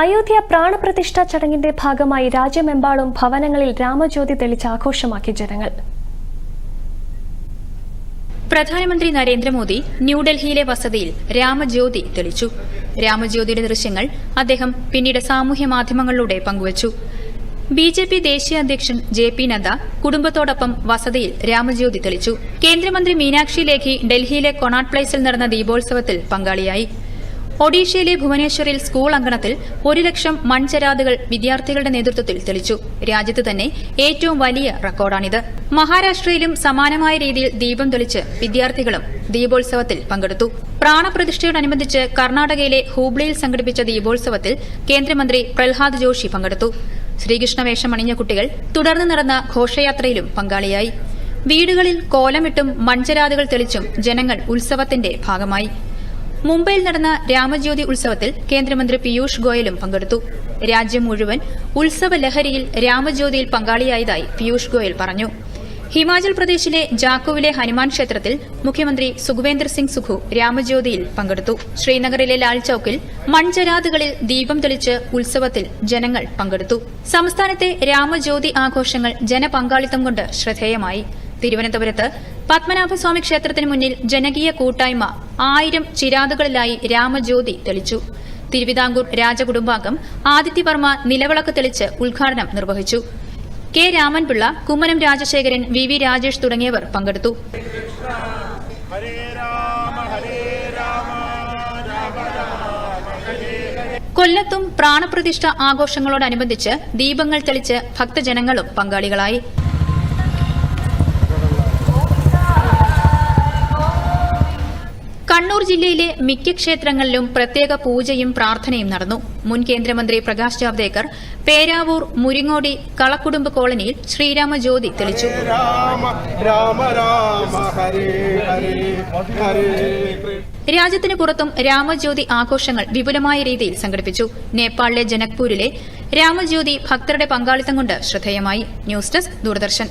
അയോധ്യ പ്രാണപ്രതിഷ്ഠാ ചടങ്ങിന്റെ ഭാഗമായി രാജ്യമെമ്പാടും ഭവനങ്ങളിൽ രാമജ്യോതി തെളിച്ച് ആഘോഷമാക്കി ജനങ്ങൾ. പ്രധാനമന്ത്രി നരേന്ദ്രമോദി ന്യൂഡൽഹിയിലെ വസതിയിൽ രാമജ്യോതി തെളിച്ചു. രാമജ്യോതിയുടെ ദൃശ്യങ്ങൾ അദ്ദേഹം പിന്നീട് സാമൂഹ്യ മാധ്യമങ്ങളിലൂടെ പങ്കുവച്ചു. ബി ജെ പി ദേശീയ അധ്യക്ഷൻ ജെ പി നദ്ദ കുടുംബത്തോടൊപ്പം വസതിയിൽ രാമജ്യോതി തെളിച്ചു. കേന്ദ്രമന്ത്രി മീനാക്ഷി ലേഖി ഡൽഹിയിലെ കൊണാട്ട് പ്ലേസിൽ നടന്ന ദീപോത്സവത്തിൽ പങ്കാളിയായി. ഒഡീഷയിലെ ഭുവനേശ്വറിൽ സ്കൂൾ അങ്കണത്തിൽ ഒരു ലക്ഷം മൺചരാതുകൾ വിദ്യാർത്ഥികളുടെ നേതൃത്വത്തിൽ തെളിച്ചു. രാജ്യത്ത് തന്നെ ഏറ്റവും വലിയ റെക്കോർഡാണിത്. മഹാരാഷ്ട്രയിലും സമാനമായ രീതിയിൽ ദീപം തെളിച്ച് വിദ്യാർത്ഥികളും ദീപോത്സവത്തിൽ പങ്കെടുത്തു. പ്രാണപ്രതിഷ്ഠയോടനുബന്ധിച്ച് കർണാടകയിലെ ഹൂബ്ലിയിൽ സംഘടിപ്പിച്ച ദീപോത്സവത്തിൽ കേന്ദ്രമന്ത്രി പ്രഹ്ലാദ് ജോഷി പങ്കെടുത്തു. ശ്രീകൃഷ്ണവേഷം അണിഞ്ഞ കുട്ടികൾ തുടർന്ന് നടന്ന ഘോഷയാത്രയിലും പങ്കാളിയായി. വീടുകളിൽ കോലമിട്ടും മൺചരാതുകൾ തെളിച്ചും ജനങ്ങൾ ഉത്സവത്തിന്റെ ഭാഗമായി. മുംബൈയിൽ നടന്ന രാമജ്യോതി ഉത്സവത്തിൽ കേന്ദ്രമന്ത്രി പീയൂഷ് ഗോയലും പങ്കെടുത്തു. രാജ്യം മുഴുവൻ ഉത്സവ ലഹരിയിൽ രാമജ്യോതിയിൽ പങ്കാളിയായതായി പീയൂഷ് ഗോയൽ പറഞ്ഞു. ഹിമാചൽ പ്രദേശിലെ ജാക്കുവിലെ ഹനുമാൻ ക്ഷേത്രത്തിൽ മുഖ്യമന്ത്രി സുഖ്വേന്ദർ സിംഗ് സുഖു രാമജ്യോതിയിൽ പങ്കെടുത്തു. ശ്രീനഗറിലെ ലാൽ ചൌക്കിൽ മൺചരാതുകളിൽ ദീപം തെളിച്ച് ഉത്സവത്തിൽ ജനങ്ങൾ പങ്കെടുത്തു. സംസ്ഥാനത്തെ രാമജ്യോതി ആഘോഷങ്ങൾ ജനപങ്കാളിത്തം കൊണ്ട് ശ്രദ്ധേയമായി. തിരുവനന്തപുരത്ത് പത്മനാഭസ്വാമി ക്ഷേത്രത്തിന് മുന്നിൽ ജനകീയ കൂട്ടായ്മ ആയിരം ചിരാതുകളിലായി രാമജ്യോതി തെളിച്ചു. തിരുവിതാംകൂർ രാജകുടുംബാംഗം ആദിത്യവർമ്മ നിലവിളക്ക് തെളിച്ച് ഉദ്ഘാടനം നിർവഹിച്ചു. K Ramanpillai Kummanam Rajasekharan V V Rajesh തുടങ്ങിയവർ പങ്കെടുത്തു. കൊല്ലത്തും പ്രാണപ്രതിഷ്ഠ ആഘോഷങ്ങളോടനുബന്ധിച്ച് ദീപങ്ങൾ തെളിച്ച് ഭക്തജനങ്ങളും പങ്കാളികളായി. കണ്ണൂർ ജില്ലയിലെ മിക്ക ക്ഷേത്രങ്ങളിലും പ്രത്യേക പൂജയും പ്രാർത്ഥനയും നടന്നു. മുൻ കേന്ദ്രമന്ത്രി പ്രകാശ് ജാവ്ദേക്കർ പേരാവൂർ മുരിങ്ങോടി കളക്കുടുംബ് കോളനിയിൽ ശ്രീരാമ ജ്യോതി തെളിച്ചു രാജ്യത്തിന് പുറത്തും രാമജ്യോതി ആഘോഷങ്ങൾ വിപുലമായ രീതിയിൽ സംഘടിപ്പിച്ചു. നേപ്പാളിലെ ജനക്പൂരിലെ രാമജ്യോതി ഭക്തരുടെ പങ്കാളിത്തം കൊണ്ട് ശ്രദ്ധേയമായി. News desk Doordarshan.